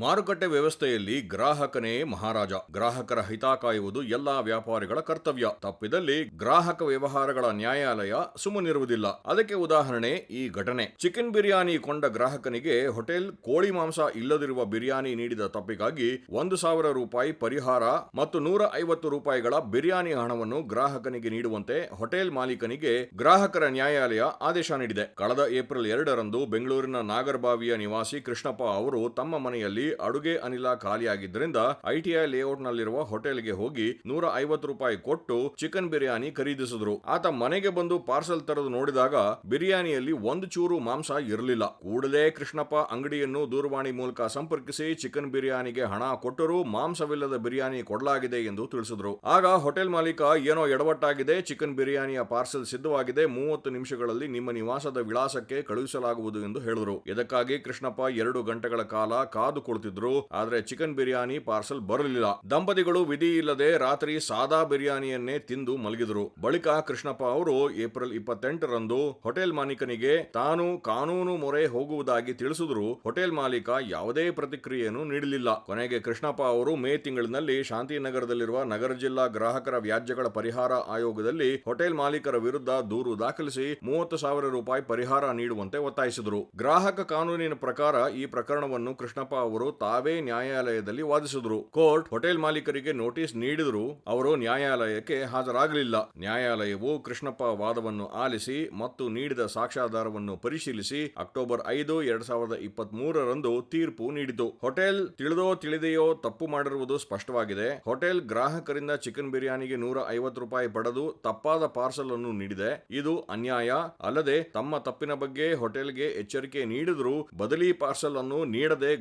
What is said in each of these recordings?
ಮಾರುಕಟ್ಟೆ ವ್ಯವಸ್ಥೆಯಲ್ಲಿ ಗ್ರಾಹಕನೇ ಮಹಾರಾಜ. ಗ್ರಾಹಕರ ಹಿತ ಕಾಯುವುದು ಎಲ್ಲಾ ವ್ಯಾಪಾರಿಗಳ ಕರ್ತವ್ಯ. ತಪ್ಪಿದಲ್ಲಿ ಗ್ರಾಹಕ ವ್ಯವಹಾರಗಳ ನ್ಯಾಯಾಲಯ ಸುಮ್ಮನಿರುವುದಿಲ್ಲ. ಅದಕ್ಕೆ ಉದಾಹರಣೆ ಈ ಘಟನೆ. ಚಿಕನ್ ಬಿರಿಯಾನಿ ಕೊಂಡ ಗ್ರಾಹಕನಿಗೆ ಹೋಟೆಲ್ ಕೋಳಿ ಮಾಂಸ ಇಲ್ಲದಿರುವ ಬಿರಿಯಾನಿ ನೀಡಿದ ತಪ್ಪಿಗಾಗಿ ಒಂದು ಸಾವಿರ ರೂಪಾಯಿ ಪರಿಹಾರ ಮತ್ತು ನೂರ ಐವತ್ತು ರೂಪಾಯಿಗಳ ಬಿರಿಯಾನಿ ಹಣವನ್ನು ಗ್ರಾಹಕನಿಗೆ ನೀಡುವಂತೆ ಹೋಟೆಲ್ ಮಾಲೀಕನಿಗೆ ಗ್ರಾಹಕರ ನ್ಯಾಯಾಲಯ ಆದೇಶ ನೀಡಿದೆ. ಕಳೆದ ಏಪ್ರಿಲ್ ಎರಡರಂದು ಬೆಂಗಳೂರಿನ ನಾಗರಬಾವಿಯ ನಿವಾಸಿ ಕೃಷ್ಣಪ್ಪ ಅವರು ತಮ್ಮ ಮನೆಯಲ್ಲಿ ಅಡುಗೆ ಅನಿಲ ಖಾಲಿಯಾಗಿದ್ದರಿಂದ ಐಟಿಐ ಲೇಔಟ್ನಲ್ಲಿರುವ ಹೋಟೆಲ್ಗೆ ಹೋಗಿ ನೂರ ಐವತ್ತು ರೂಪಾಯಿ ಕೊಟ್ಟು ಚಿಕನ್ ಬಿರಿಯಾನಿ ಖರೀದಿಸಿದ್ರು. ಆತ ಮನೆಗೆ ಬಂದು ಪಾರ್ಸೆಲ್ ತರದು ನೋಡಿದಾಗ ಬಿರಿಯಾನಿಯಲ್ಲಿ ಒಂದು ಚೂರು ಮಾಂಸ ಇರಲಿಲ್ಲ. ಕೂಡಲೇ ಕೃಷ್ಣಪ್ಪ ಅಂಗಡಿಯನ್ನು ದೂರವಾಣಿ ಮೂಲಕ ಸಂಪರ್ಕಿಸಿ ಚಿಕನ್ ಬಿರಿಯಾನಿಗೆ ಹಣ ಕೊಟ್ಟರೂ ಮಾಂಸವಿಲ್ಲದ ಬಿರಿಯಾನಿ ಕೊಡಲಾಗಿದೆ ಎಂದು ತಿಳಿಸಿದ್ರು. ಆಗ ಹೋಟೆಲ್ ಮಾಲೀಕ ಏನೋ ಎಡವಟ್ಟಾಗಿದೆ. ಚಿಕನ್ ಬಿರಿಯಾನಿಯ ಪಾರ್ಸೆಲ್ ಸಿದ್ಧವಾಗಿದೆ. ಮೂವತ್ತು ನಿಮಿಷಗಳಲ್ಲಿ ನಿಮ್ಮ ನಿವಾಸದ ವಿಳಾಸಕ್ಕೆ ಕಳುಹಿಸಲಾಗುವುದು ಎಂದು ಹೇಳಿದರು. ಇದಕ್ಕಾಗಿ ಕೃಷ್ಣಪ್ಪ ಎರಡು ಗಂಟೆಗಳ ಕಾಲ ಕಾದು ಕುಳಿತಿದ್ರು ಆದ್ರೆ ಚಿಕನ್ ಬಿರಿಯಾನಿ ಪಾರ್ಸಲ್ ಬರಲಿಲ್ಲ. ದಂಪತಿಗಳು ವಿಧಿ ಇಲ್ಲದೆ ರಾತ್ರಿ ಸಾದಾ ಬಿರಿಯಾನಿಯನ್ನೇ ತಿಂದು ಮಲಗಿದ್ರು. ಬಳಿಕ ಕೃಷ್ಣಪ್ಪ ಅವರು ಏಪ್ರಿಲ್ ಇಪ್ಪತ್ತೆಂಟರಂದು ಹೋಟೆಲ್ ಮಾಲೀಕನಿಗೆ ತಾನು ಕಾನೂನು ಮೊರೆ ಹೋಗುವುದಾಗಿ ತಿಳಿಸಿದ್ರು. ಹೋಟೆಲ್ ಮಾಲೀಕ ಯಾವುದೇ ಪ್ರತಿಕ್ರಿಯೆಯನ್ನು ನೀಡಲಿಲ್ಲ. ಕೊನೆಗೆ ಕೃಷ್ಣಪ್ಪ ಅವರು ಮೇ ತಿಂಗಳಿನಲ್ಲಿ ಶಾಂತಿನಗರದಲ್ಲಿರುವ ನಗರ ಜಿಲ್ಲಾ ಗ್ರಾಹಕರ ವ್ಯಾಜ್ಯಗಳ ಪರಿಹಾರ ಆಯೋಗದಲ್ಲಿ ಹೋಟೆಲ್ ಮಾಲೀಕರ ವಿರುದ್ಧ ದೂರು ದಾಖಲಿಸಿ ಮೂವತ್ತು ಸಾವಿರ ರೂಪಾಯಿ ಪರಿಹಾರ ನೀಡುವಂತೆ ಒತ್ತಾಯಿಸಿದರು. ಗ್ರಾಹಕ ಕಾನೂನಿನ ಪ್ರಕಾರ ಈ ಪ್ರಕರಣವನ್ನು ಕೃಷ್ಣಪ್ಪ ಅವರು ತಾವೇ ನ್ಯಾಯಾಲಯದಲ್ಲಿ ವಾದಿಸಿದ್ರು. ಕೋರ್ಟ್ ಹೋಟೆಲ್ ಮಾಲೀಕರಿಗೆ ನೋಟಿಸ್ ನೀಡಿದ್ರು ಅವರು ನ್ಯಾಯಾಲಯಕ್ಕೆ ಹಾಜರಾಗಲಿಲ್ಲ. ನ್ಯಾಯಾಲಯವು ಕೃಷ್ಣಪ್ಪ ವಾದವನ್ನು ಆಲಿಸಿ ಮತ್ತು ನೀಡಿದ ಸಾಕ್ಷ್ಯಾಧಾರವನ್ನು ಪರಿಶೀಲಿಸಿ ಅಕ್ಟೋಬರ್ ಐದು, ಎರಡ್ ಸಾವಿರದ ಇಪ್ಪತ್ತ್ ಮೂರರಂದು ತೀರ್ಪು ನೀಡಿತು. ಹೋಟೆಲ್ ತಿಳಿದೋ ತಿಳಿದೆಯೋ ತಪ್ಪು ಮಾಡಿರುವುದು ಸ್ಪಷ್ಟವಾಗಿದೆ. ಹೋಟೆಲ್ ಗ್ರಾಹಕರಿಂದ ಚಿಕನ್ ಬಿರಿಯಾನಿಗೆ ನೂರ ಐವತ್ತು ರೂಪಾಯಿ ಪಡೆದು ತಪ್ಪಾದ ಪಾರ್ಸಲ್ ಅನ್ನು ನೀಡಿದೆ. ಇದು ಅನ್ಯಾಯ. ಅಲ್ಲದೆ ತಮ್ಮ ತಪ್ಪಿನ ಬಗ್ಗೆ ಹೋಟೆಲ್ಗೆ ಎಚ್ಚರಿಕೆ ನೀಡಿದರೂ ಬದಲಿ ಪಾರ್ಸಲ್ ಅನ್ನು ನೀಡದೆ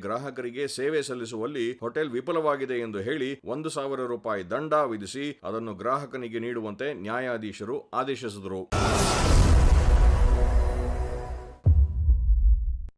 ಗ್ರಾಹಕರಿಗೆ ಸೇವೆ ಸಲ್ಲಿಸುವಲ್ಲಿ ಹೋಟೆಲ್ ವಿಫಲವಾಗಿದೆ ಎಂದು ಹೇಳಿ ಒಂದು ಸಾವಿರ ರೂಪಾಯಿ ದಂಡ ವಿಧಿಸಿ ಅದನ್ನು ಗ್ರಾಹಕನಿಗೆ ನೀಡುವಂತೆ ನ್ಯಾಯಾಧೀಶರು ಆದೇಶಿಸಿದರು.